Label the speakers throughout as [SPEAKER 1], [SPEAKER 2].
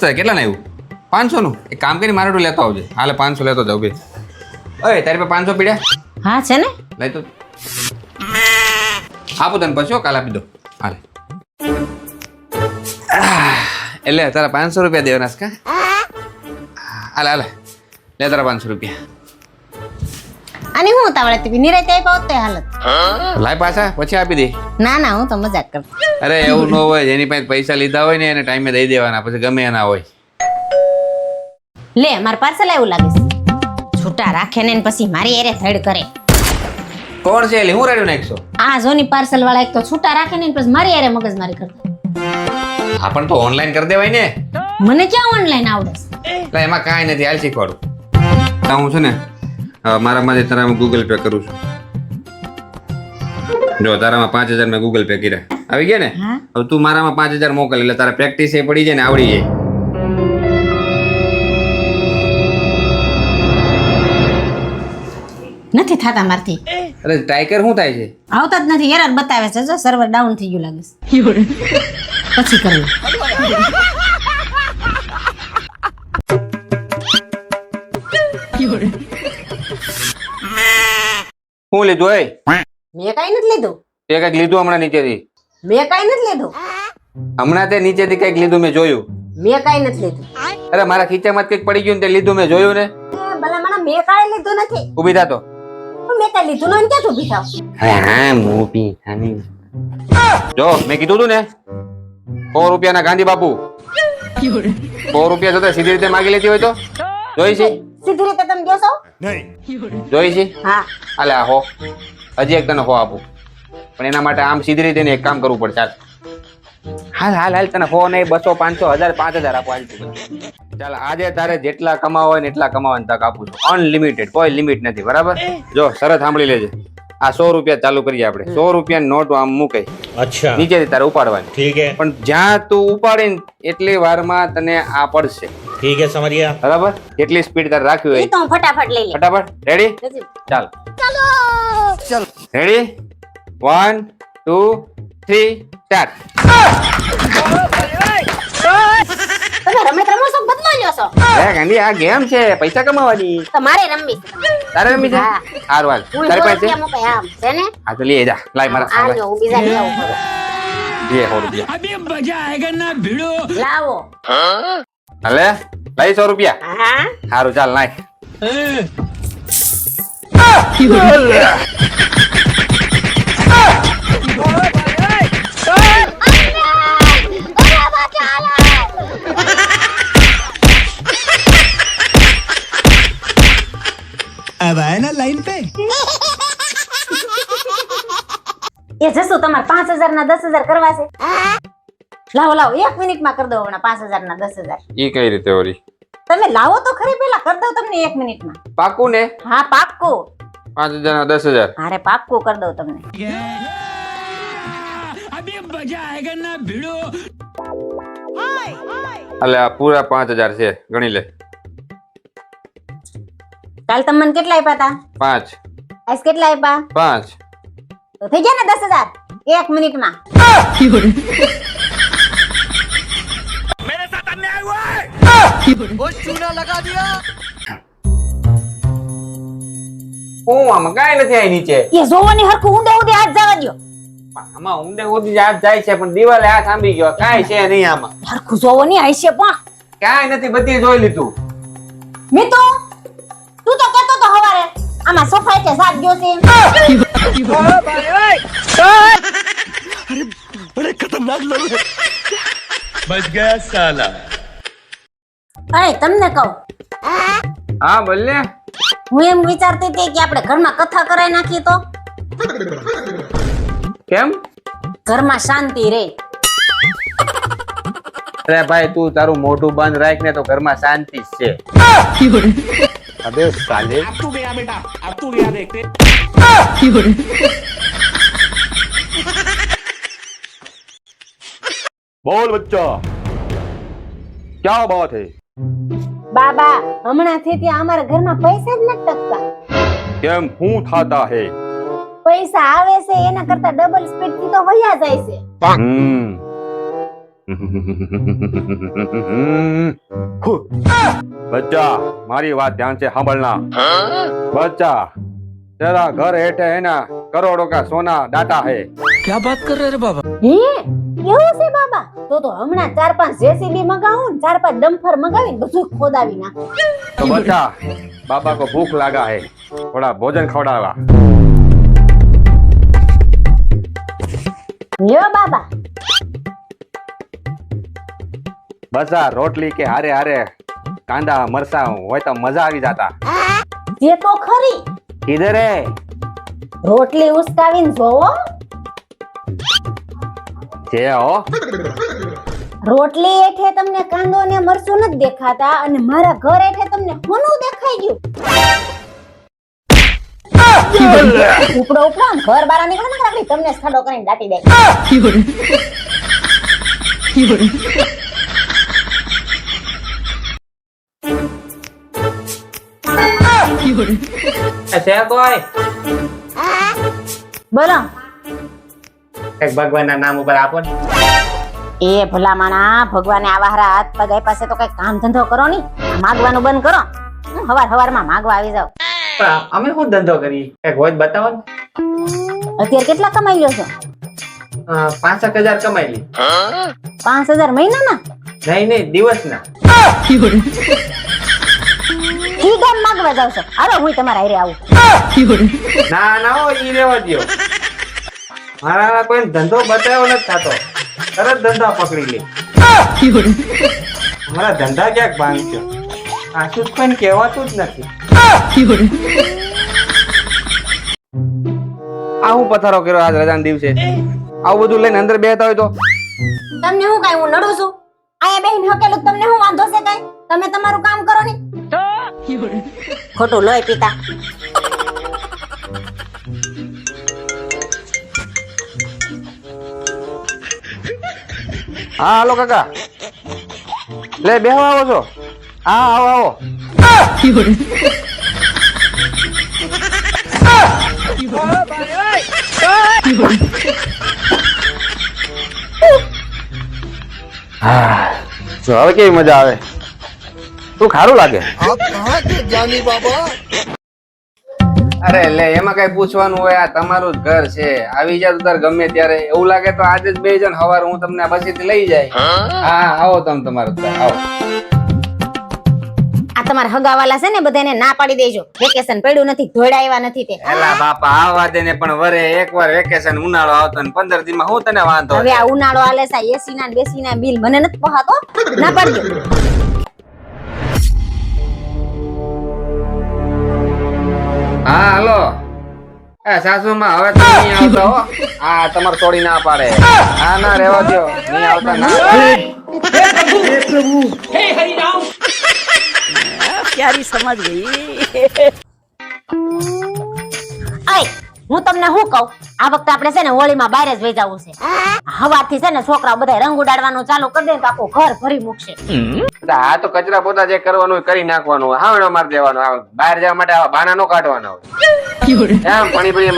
[SPEAKER 1] કેટલા આવ્યું પાંચસો નું એક કામ કરી મારે લેતો આવજે. હાલે પાંચસો લેતો જાવ બે. અરે તારી પાસે પાંચસો પીડ્યા?
[SPEAKER 2] હા છે ને?
[SPEAKER 1] લઈ તો. આપું તને પછી કાલ આપી દો હાલે. એટલે તારા પાંચસો રૂપિયા દેવાના છે કા? હાલે હાલે. લે તારા પાંચસો રૂપિયા.
[SPEAKER 2] અને હું ઉતાવળે તી નિરાતે આપ્યા હોત તો એ હાલત.
[SPEAKER 1] લાય પાછા પછી આપી દે.
[SPEAKER 2] ના ના હું તો મજાક કરું.
[SPEAKER 1] અરે એવું ન હોય જેની પાસે પૈસા લીધા હોય ને એને ટાઈમે દઈ દેવાના પછી ગમે એના હોય.
[SPEAKER 2] લે મારે પાર્સલ આવ્યું લાગે છે. છૂટા રાખે ને ને પછી મારી એરે થડ કરે.
[SPEAKER 1] કોણ છે એલી? હું રેડ્યું નાખશો?
[SPEAKER 2] આ જોની પાર્સલ વાળા એક તો છૂટા રાખે ને ને પછી મારી એરે મગજમારી કરતા.
[SPEAKER 1] હા પણ તો ઓનલાઈન કરી દેવાય ને.
[SPEAKER 2] મને ક્યાં ઓનલાઈન આવડે છે?
[SPEAKER 1] એમાં કાંઈ નથી હાલ શીખવાડું. હું છે ને અ, મારામાંથી તારામાં ગૂગલ પે કરું છું. જો તારામાં પાંચ હજાર મેં ગૂગલ પે કર્યા. આવી ગયા ને? હવે તું મારામાં પાંચ હજાર મોકલ એટલે તારા પ્રેક્ટિસ એ પડી જાય ને આવડી જાય.
[SPEAKER 2] નથી થતા મારથી.
[SPEAKER 1] અરે ટાઈકર શું થાય છે?
[SPEAKER 2] આવતા જ નથી એરર બતાવે છે જો સર્વર ડાઉન થઈ ગયું લાગે છે. પછી કરી
[SPEAKER 1] શું લીધું એ
[SPEAKER 2] મેં કઈ નથી લીધું?
[SPEAKER 1] તે કંઈક લીધું હમણાં નીચેથી.
[SPEAKER 2] મેં કઈ નથી લીધું?
[SPEAKER 1] હમણાં તે નીચેથી કંઈક લીધું મેં જોયું.
[SPEAKER 2] મેં કઈ નથી લીધું.
[SPEAKER 1] અરે મારા ખીચામાં કંઈક પડી ગયું તે લીધું મેં જોયું ને?
[SPEAKER 2] ભલા મને મેં કઈ લીધું નથી.
[SPEAKER 1] ઊભી થા
[SPEAKER 2] તો. મેં કઈ લીધું નથી ક્યાં ઊભી થાવ?
[SPEAKER 1] હા હા મોપી ખાની જો મેં કીધું તું ને સો રૂપિયાના ગાંધી બાપુ. સો રૂપિયા જોતા સીધી રીતે માગી લેતી હોય તો. જોઈ છે.
[SPEAKER 2] સીધી રીતે તમે દેશો
[SPEAKER 1] જોઈ છે?
[SPEAKER 2] હા.
[SPEAKER 1] અલે આ હો. હજી એક તને હો આપું. પણ એના માટે આમ સીધી રીતે એક કામ કરવું પડે ચાલ હાલ હાલ હાલ તને હો નહીં બસો પાંચસો હજાર પાંચ હજાર આપો હાલ ચાલ આજે તારે જેટલા કમાવા હોય ને એટલા કમાવાની તક આપું છું. અનલિમિટેડ કોઈ લિમિટ નથી બરાબર? જો સરસ સાંભળી લેજે. આ સો રૂપિયા ચાલુ કરીએ આપણે. સો રૂપિયા નોટ આમ મૂકે.
[SPEAKER 3] અચ્છા.
[SPEAKER 1] નીચે તારે ઉપાડવાની.
[SPEAKER 3] ઠીક હે.
[SPEAKER 1] પણ જ્યાં તું ઉપાડે એટલી વારમાં તને આ પડશે.
[SPEAKER 3] ઠીક હે સમરિયા.
[SPEAKER 1] બરાબર? કેટલી સ્પીડ તારે રાખવી હોય.
[SPEAKER 2] ફટાફટ લઈ
[SPEAKER 1] ફટાફટ. રેડી
[SPEAKER 2] ચાલ.
[SPEAKER 1] ચાલો! ચાલ. રેડી 1 2 3 સ્ટાર્ટ
[SPEAKER 2] તમે રમત રમો છો બદલો લ્યો છો.
[SPEAKER 1] અરે ગાંધી આ ગેમ છે પૈસા કમાવાની.
[SPEAKER 2] તમારે રમવી છે
[SPEAKER 1] તારે રમી છે?
[SPEAKER 2] હા.
[SPEAKER 1] હારું હાલ. તારી પાસે?
[SPEAKER 2] આમ. છે ને?
[SPEAKER 1] હા તો લઈ જા. લાય મારા
[SPEAKER 2] આ
[SPEAKER 1] સામે.
[SPEAKER 2] લ્યો, હું બીજા લઈ આવું પડે.
[SPEAKER 1] બે સો રૂપિયા.
[SPEAKER 2] લાવો.
[SPEAKER 1] હલે? લઈ 100 રૂપિયા.
[SPEAKER 2] હા.
[SPEAKER 1] સારું ચાલ નાખ
[SPEAKER 2] એ જશું તમારે પાંચ હજાર ના દસ હજાર કરવા છે? લાવો લાવો એક મિનિટમાં કરી દો હમણાં પાંચ હજાર ના દસ હજાર.
[SPEAKER 1] ઈ કઈ રીતે ઓરી
[SPEAKER 2] તમે લાવો તો ખરી પેલા કરી દઉં તમને એક મિનિટમાં.
[SPEAKER 1] પાકું ને?
[SPEAKER 2] હા પાક્કું.
[SPEAKER 1] પાંચ હજાર ના દસ હજાર.
[SPEAKER 2] અરે પાક્કું કરી દઉં તમને.
[SPEAKER 1] અલે આ પૂરા પાંચ હજાર છે. ગણી લે.
[SPEAKER 2] કાલ તમે મને કેટલા આપ્યા હતા
[SPEAKER 1] પાંચ.
[SPEAKER 2] આજ કેટલા આપ્યા?
[SPEAKER 1] પાંચ.
[SPEAKER 2] તો થઈ જાય ને દસ હજાર? એક મિનિટમાં.
[SPEAKER 1] હું આમાં કાંઈ નથી આઈ નીચે.
[SPEAKER 2] એ જોવાની હરખું ઊંડે ઊંડે હાથ જવા દ્યો.
[SPEAKER 1] આમાં ઊંડે ઊંડી હાથ જાય છે પણ દિવાલે હાથ આંબી ગયો. કાંઈ છે નહીં આમાં.
[SPEAKER 2] હરખું જોવાની હશે પણ.
[SPEAKER 1] કાંઈ નથી બધી જોઈ લીધું.
[SPEAKER 2] મિતુ તું તો કહેતો તો હવારે આમાં સફાઈ કે સાથ ગયો છે?
[SPEAKER 4] બચ ગયા સાલા.
[SPEAKER 2] અરે તમને કહું.
[SPEAKER 1] હા બોલ
[SPEAKER 2] હું એમ વિચારતી હતી કે આપણે ઘરમાં કથા કરાઈ નાખીએ તો?
[SPEAKER 1] કેમ?
[SPEAKER 2] ઘરમાં શાંતિ રે.
[SPEAKER 1] અરે ભાઈ તું તારું મોઢું બંધ રાખ ને તો ઘરમાં શાંતિ જ છે. અબે સાલે.
[SPEAKER 5] આ તું ગયા બેટા આ તું ગયા દેખ બોલ બચ્ચા. ક્યાં બાત હે?
[SPEAKER 2] બાબા હમણાં થી ત્યાં અમારા ઘરમાં પૈસા જ નથી ટકતા.
[SPEAKER 5] કેમ હું થાતા હે?
[SPEAKER 2] પૈસા આવે છે એના કરતા ડબલ સ્પીડથી તો વયા જાય છે.
[SPEAKER 5] બચ્ચા મારી વાત ધ્યાન છે સાંભળના બચ્ચા તેરા ઘર હેઠે એના કરોડો કા સોના દાતા
[SPEAKER 4] હે. ક્યા બાત કર રહે બાબા?
[SPEAKER 2] હે કેવું છે બાબા? તો તો હમણાં ચાર પાંચ જેસીબી મગાવું ને ચાર પાંચ ડમ્ફર મગાવીને બધું ખોદાવી નાખું.
[SPEAKER 5] તો બચ્ચા બાબા કો ભૂખ લાગા હે. થોડા ભોજન ખવડાવા.
[SPEAKER 2] લ્યો બાબા.
[SPEAKER 5] બસ રોટલી કે હારે હારે કાંદા મરસા હોય તો મજા આવી જાતા.
[SPEAKER 2] જે તો ખરી.
[SPEAKER 5] કીધે રે.
[SPEAKER 2] રોટલી ઉસકાવીને જોવો.
[SPEAKER 5] છે હો.
[SPEAKER 2] રોટલી એઠે તમને કાંદો ને મરચું નથી દેખાતા અને મારા ઘર એઠે તમને કોનું દેખાઈ ગયું. ઉપડો ઉપડો ઘર બહાર નીકળો ને રાખડી તમને જ કરીને દાટી દે.
[SPEAKER 1] છે કોઈ
[SPEAKER 2] બોલો.
[SPEAKER 1] એક ભગવાનના નામ ઉપર આપો ને.
[SPEAKER 2] એ ભલા માણા ભગવાને આવા હારા હાથ પગ પાસે તો કઈ કામ ધંધો કરો ની. માગવાનું બંધ કરો. હું હવાર હવારમાં માગવા આવી જાવ
[SPEAKER 1] પણ અમે શું ધંધો કરીએ? કંઈક હોય બતાવો ને.
[SPEAKER 2] અત્યારે કેટલા કમાઈ લ્યો છો?
[SPEAKER 1] પાંચ એક હજાર કમાઈ લી
[SPEAKER 2] પાંચ હજાર મહિનાના?
[SPEAKER 1] નહીં નહીં દિવસના.
[SPEAKER 2] ઈ ગામ માગવા જાવ છો. હાલો હું તમારા હારે આવું.
[SPEAKER 1] ના ના ઈ રેવા દ્યો. મારા કોઈ ધંધો બતાવ્યો નથી થતો. તરત ધંધા પકડી લે. મારા ધંધા ક્યાંક ભાંગ છે? શું કોઈ કહેવાતું જ નથી? આ હું પથારો કર્યો આજ રજાના દિવસે? આવું બધું લઈને અંદર બેહતા હોય તો?
[SPEAKER 2] તમને હું કાઈ હું નડું છું? આયા બેહીન હકેલું તમને હું વાંધો છે કાઈ? તમે તમારું કામ કરો ને. ખોટું લોય પીતા.
[SPEAKER 1] હા હાલો કાકા. લે બેહવા આવો છો. હા આવો આવો. હા, જો હવે કેવી મજા આવે. તું ખારું લાગે? અરે લે એમાં કઈ પૂછવાનું હોય આ તમારું જ ઘર છે. આવી જાય તાર ગમે ત્યારે. એવું લાગે તો આજે જ બે જણ હવાર હું તમને પછીથી લઈ જાય. હા આવો તમે તમારું આવો.
[SPEAKER 2] આ તમારા હગાવાલા છે ને બધાને ના પાડી દેજો. વેકેશન પડ્યું નથી ધોડા આવ્યા નથી તે.
[SPEAKER 1] એલા બાપા આવા દે ને પણ વરે એકવાર વેકેશન ઉનાળો આવતો ને પંદર દી માં હું તને વાંધો
[SPEAKER 2] હવે આ ઉનાળો આલે સા એસી ના બેસી ના બિલ મને નથી પહાતો. ના પાડજો.
[SPEAKER 1] હા હાલો. એ સાસુમાં હવે તમે નહીં આવતા હો. હા તમારે છોડી ના પાડે. હા ના રહેવા દો નહીં આવતા ના
[SPEAKER 2] આય હું તમને શું કહું? આ વખતે આપણે છે ને હોળીમાં બહાર જ વેજાવું છે. હવાથી છે ને છોકરાઓ બધા રંગ ઉડાડવાનું ચાલુ કરી દે તો આખું ઘર ભરી મૂકશે.
[SPEAKER 1] આ તો કચરા પોતા જે કરવાનું કરી નાખવાનું હાવડો મારી દેવાનો બહાર જવા માટે આવા બાના નો કાઢવાના હોય. એમ પાણી પડી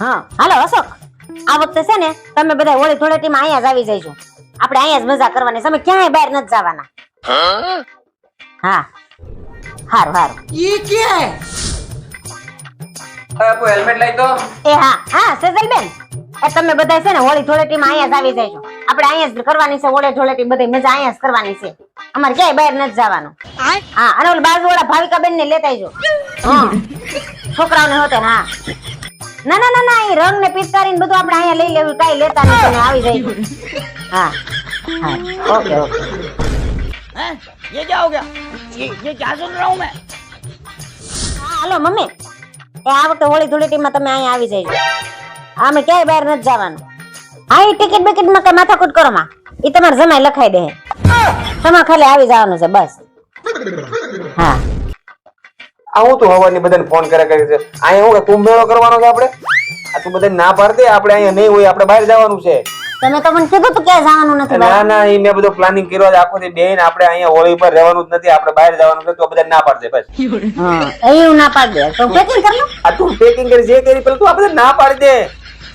[SPEAKER 2] હા હાલો અશોક. આ વખતે છે ને તમે બધા હોળી ધૂળેટીમાં અહીંયા જ આવી જઈજો. આપણે અહીંયા જ મજા કરવાની તમે ક્યાંય બહાર નથી જવાના. હા. હારું હારું.
[SPEAKER 1] હેલ્મેટ લઈ તો
[SPEAKER 2] એ હા હા સેજલબેન. એ તમે બધા છે ને હોળી ધૂળેટીમાં અહીંયા જ આવી જાય છો આપણે અહીંયા જ કરવાની છે હોળી ધૂળેટી બધી મજા અહીંયા જ કરવાની છે. અમારે ક્યાંય બહાર નથી જવાનું. હા અને ઓલ બાજુવાળા ભાવિકાબેન ને લેતા આવજો. હા. છોકરાઓને હોતે ને હા. ના ના ના ના એ રંગ ને પિચકારી બધું આપણે અહીંયા લઈ લેવું કઈ લેતા નથી આવી જાય હા. હા. Okay okay. હા? Hello mummy. એ આ વખતે હોળી ધૂળેટીમાં તમે અહીંયા આવી જઈજો અમે ક્યાંય બહાર નથી જવાનું. હા એ ટિકિટ બિકિટમાં કઈ માથાકૂટ કરો માં. એ તમારે જમાઈ લખાઈ દે. તમારે ખાલી આવી જવાનું છે બસ. હા.
[SPEAKER 1] આવું તું હવાની બધાને ફોન કરે કરે છે. અહીંયા હું કે કુંભ મેળો કરવાનો છે આપણે? આ તું બધાને ના પાડ દે આપણે અહીંયા નહીં હોય આપણે બહાર જવાનું છે.
[SPEAKER 2] તમે તો મને કીધું કે જવાનું નથી
[SPEAKER 1] ના ના એ મેં બધો પ્લાનિંગ કર્યો છે. આખો દી બેન આપણે અહીંયા હોળી પર રહેવાનું જ નથી આપણે બહાર જવાનું છે તો બધા ના પાડશે બસ.
[SPEAKER 2] હા એ ના પાડ. દે તો પેકિંગ કર લો
[SPEAKER 1] આ તું પેકિંગ કરી જે કરી પેલું તું આપણે ના પાડી દે.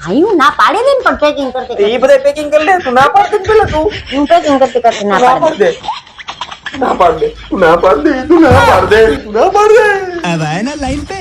[SPEAKER 2] આયું ના પાડી દે પણ પેકિંગ કરતી
[SPEAKER 1] એ બધા પેકિંગ કરી લે તું ના પાડ દે પેલા તું?
[SPEAKER 2] હું પેકિંગ કરતી કરતી ના પાડ દે.
[SPEAKER 1] ના પાડ દે ના પાડ દે તું ના પાડ દે તું ના પાડ દે.
[SPEAKER 4] હવે ના લાઈન પે